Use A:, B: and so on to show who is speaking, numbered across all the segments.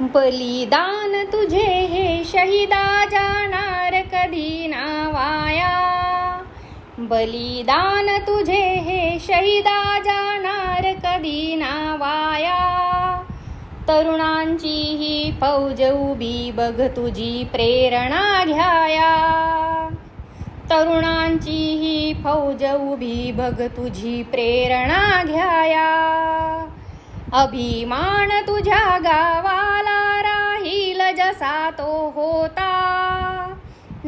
A: बलिदान तुझे हे शहिदा जाणार कधी नावाया? बलिदान तुझे हे शहिदा जाणार कधी नावाया? तरुणांची ही फौज उभी बघ तुझी प्रेरणा घ्याया. तरुणांची ही फौज उभी बघ तुझी प्रेरणा घ्याया. अभिमान तुझ्या गावा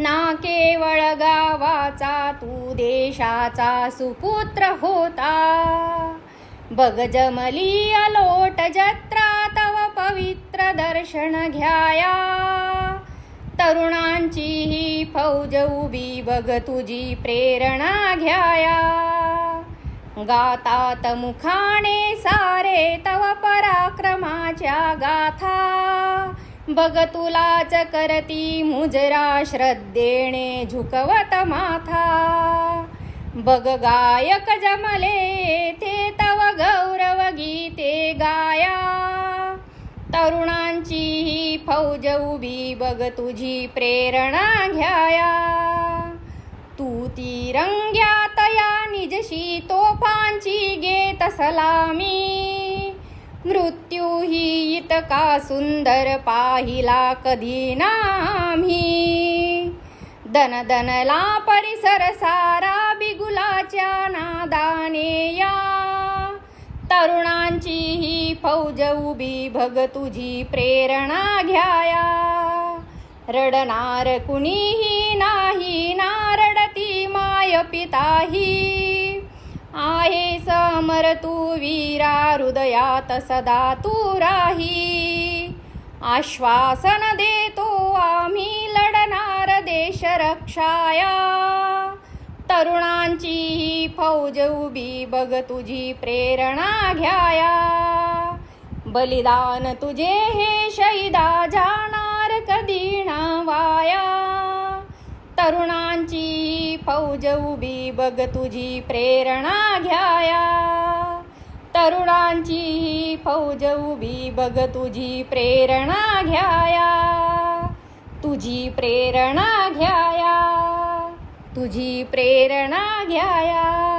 A: ना केवळ गावाचा तू देशाचा सुपुत्र होता. बघ जमली अलोट जत्रा तव पवित्र दर्शन घ्याया. तरुणांची ही फौज उभी बघ तुझी प्रेरणा घ्याया. गातात मुखाने सारे तव पराक्रमाच्या गाथा. बघ तुलाच करती मुजरा श्रद्धेने झुकवत माथा. बघ गायक जमले ते तव गौरव गीते गाया. तरुणांची ही फौज उभी बघ तुझी प्रेरणा घ्याया. तू तिरंग्यात या निजशी तोफांची घेत सलामी. मृत्यू ही इतका सुंदर पाहिला कधी नामी दन दनला परिसर सारा बिगुलाच्या नादाने या. तरुणांची ही फौज उभी भग तुझी प्रेरणा घ्याया. रडणार कुणीही नाही नारडती माय पिताही. आहे समर तू वीरा हृदयात सदा तू राही. आश्वासन देतो आम्ही लढणार देश रक्षाया तरुणांची ही फौज उभी बघ तुझी प्रेरणा घ्याया. बलिदान तुझे हे शैदा जाणार कधी ना तरुणांची फौज उभी बघ तुझी प्रेरणा घ्याया. तरुणांची ही फौज उभी बघ तुझी प्रेरणा घ्याया. तुझी प्रेरणा घ्याया. तुझी प्रेरणा घ्याया.